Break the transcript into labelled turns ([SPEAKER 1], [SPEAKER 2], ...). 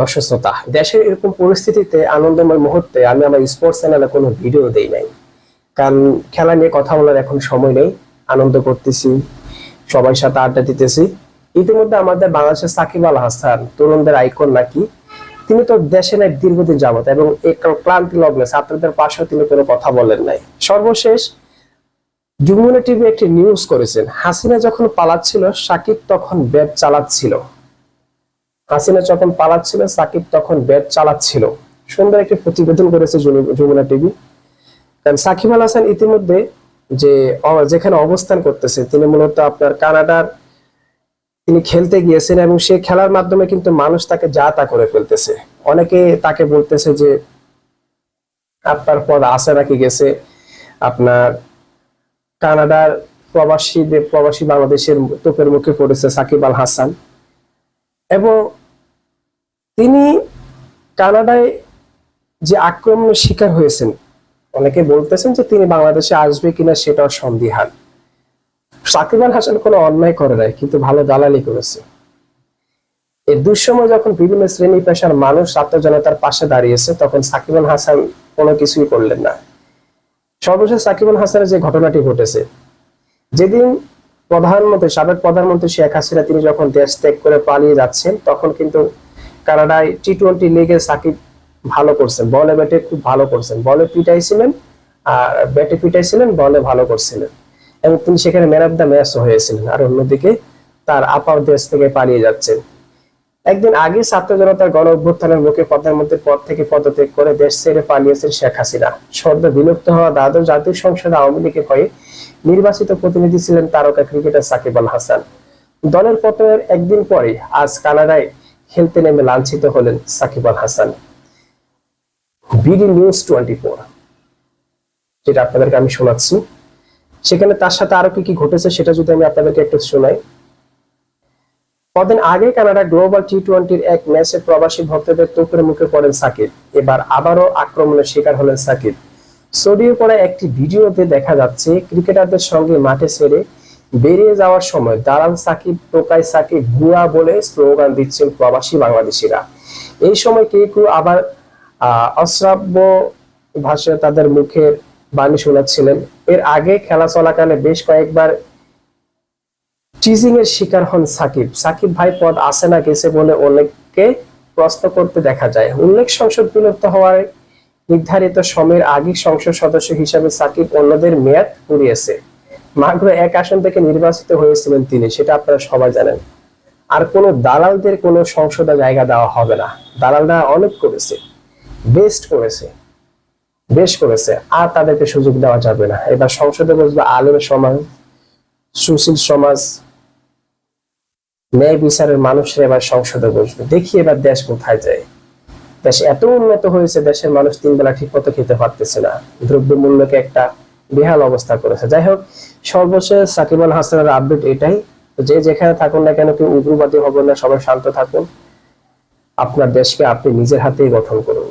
[SPEAKER 1] দর্শক শ্রোতা দেশের এরকম পরিস্থিতিতে আনন্দময় মুহূর্তে আমি আমার স্পোর্টস চ্যানেলে কোনো ভিডিও দেই নাই। কারণ খেলা নিয়ে কথা বলার এখন সময় নেই, আনন্দ করতেছি সবার সাথে আড্ডা দিতেছি। ইতিমধ্যে আমাদের বাংলাদেশের সাকিব আল হাসান, তরুণদের আইকন নাকি, তিনি তো দেশে নাই দীর্ঘদিন যাবত এবং ক্লান্তি লগ্নে ছাত্রদের পাশেও তিনি কোনো কথা বলেন নাই। সর্বশেষ যমুনা টিভি একটি নিউজ করেছেন, হাসিনা যখন পালাচ্ছিল, সাকিব তখন ব্যাট চালাচ্ছিল। হাসিনা যখন পালাচ্ছিল, সাকিব তখন ব্যাট চালাচ্ছিল। সুন্দর একটি প্রতিবেদন করেছে যমুনা টিভি। সাকিব আল হাসান ইতিমধ্যে যে যেখানে অবস্থান করতেছে, তিনি মূলত আপনার কানাডার, তিনি খেলতে গিয়েছেন এবং সেই খেলার মাধ্যমে কিন্তু মানুষ তাকে যা তা করে ফেলতেছে। অনেকে তাকে বলতেছে যে, আপনার পদ আছে নাকি গেছে, আপনার কানাডার প্রবাসী প্রবাসী বাংলাদেশের তোপের মুখে পড়েছে সাকিব আল হাসান। এবং তিনি কানাডায় যে আক্রমণের শিকার হয়েছেন, অনেকে বলতেছেন যে তিনি বাংলাদেশে আসবে কিনা সেটাও সন্দিহান। সাকিব আল হাসান কোনো অন্যায় করে নাই, কিন্তু ভালো দালালি করেছে। এই দুঃসময় যখন বিভিন্ন শ্রেণি পেশার মানুষ ছাত্র জনতার পাশে দাঁড়িয়েছে, তখন সাকিব আল হাসান কোনো কিছুই করলেন না। সর্বশেষ সাকিব আল হাসানের যে ঘটনাটি ঘটেছে, যেদিন প্রধানমন্ত্রী, সাবেক প্রধানমন্ত্রী শেখ হাসিনা, তিনি যখন দেশ ত্যাগ করে পালিয়ে যাচ্ছেন, তখন কিন্তু কানাডায় টি টোয়েন্টি লিগে সাকিব ভালো করছেন বলে ব্যাটে খুব ভালো করছেন বলে পিটাইছিলেন, আর ব্যাটে পিটাইছিলেন বলে ভালো করছিলেন। এবং তিনি সেখানে ম্যান অফ দ্য ম্যাচ হয়েছিলেন, আর অন্যদিকে তার আপার দেশ থেকে পালিয়ে যাচ্ছেন। একদিন আগে ছাত্র জনতার গণ অভ্যুত্থানের মুখে প্রধানমন্ত্রীর পদ থেকে পদত্যাগ করে দেশ ছেড়ে পালিয়েছেন শেখ হাসিনা। সদ্য বিলুপ্ত হওয়া দ্বাদশ জাতীয় সংসদে আওয়ামী লীগের হয়ে নির্বাচিত প্রতিনিধি ছিলেন তারকা ক্রিকেটার সাকিব আল হাসান। দলের পতনের একদিন পরে আজ কানাডায় খেলতে নেমে লাঞ্ছিত হলেন Shakib Al Hasan. BD news twenty four. যেটা আপনাদেরকে আমি শোনাচ্ছি। সেখানে তার সাথে আরও কি কি ঘটেছে সেটা যদি আমি আপনাদেরকে একটু শোনাই। কদিন আগে কানাডা গ্লোবাল টি টোয়েন্টির এক ম্যাচে প্রবাসী ভক্তদের তোপের মুখে পড়েন সাকিব। এবার আবারও আক্রমণের শিকার হলেন সাকিব। ছড়িয়ে পড়া একটি ভিডিওতে দেখা যাচ্ছে, ক্রিকেটারদের সঙ্গে মাঠে ছেড়ে বেরিয়ে যাওয়ার সময় দালাল সাকিব, টোকাই সাকিব, ভুয়া বলে স্লোগান দিচ্ছেন প্রবাসী বাংলাদেশিরা। এই সময় কেউ কেউ আবার অশ্রাব্য ভাষায় তাদের মুখের বাণী শোনাচ্ছিলেন। এর আগে খেলা চলাকালে বেশ কয়েকবার টিজিং এর শিকার হন সাকিব। সাকিব ভাই পদ আসে না গেছে বলে অনেককে প্রশ্ন করতে দেখা যায়। উল্লেখ সংসদ বিলুপ্ত হওয়ার নির্ধারিত সময়ের আগে সংসদ সদস্য হিসাবে সাকিব অন্যদের মেয়াদ পুড়িয়েছে। মাত্র এক আসন থেকে নির্বাচিত হয়েছিলেন তিনি, সেটা আপনারা সবাই জানেন। আর কোনো দালালদের কোনো সংসদে জায়গা দেওয়া হবে না। দালালরা অনেক করেছে। বেস্ট করেছে। বেশ করেছে। আর তাদেরকে সুযোগ দেওয়া যাবে না। এবার সংসদে বসবে আলেম সমাজ, সুশীল সমাজ ন্যায় বিচারের মানুষরা এবার সংসদে বসবে। দেখি এবার দেশ কোথায় যায়। দেশ এত উন্নত হয়েছে, দেশের মানুষ তিন বেলা ঠিক মতো খেতে পারতেছে না। দ্রব্য মূল্যকে একটা বেহাল অবস্থা করেছে। যাই হোক, সর্বশেষ সাকিব আল হাসানের আপডেট এটাই। যে যেখানে থাকুন না কেন, কেউ উগ্রবাদী হবেন না, সবাই শান্ত থাকুন। আপনার দেশকে আপনি নিজের হাতেই গঠন করুন।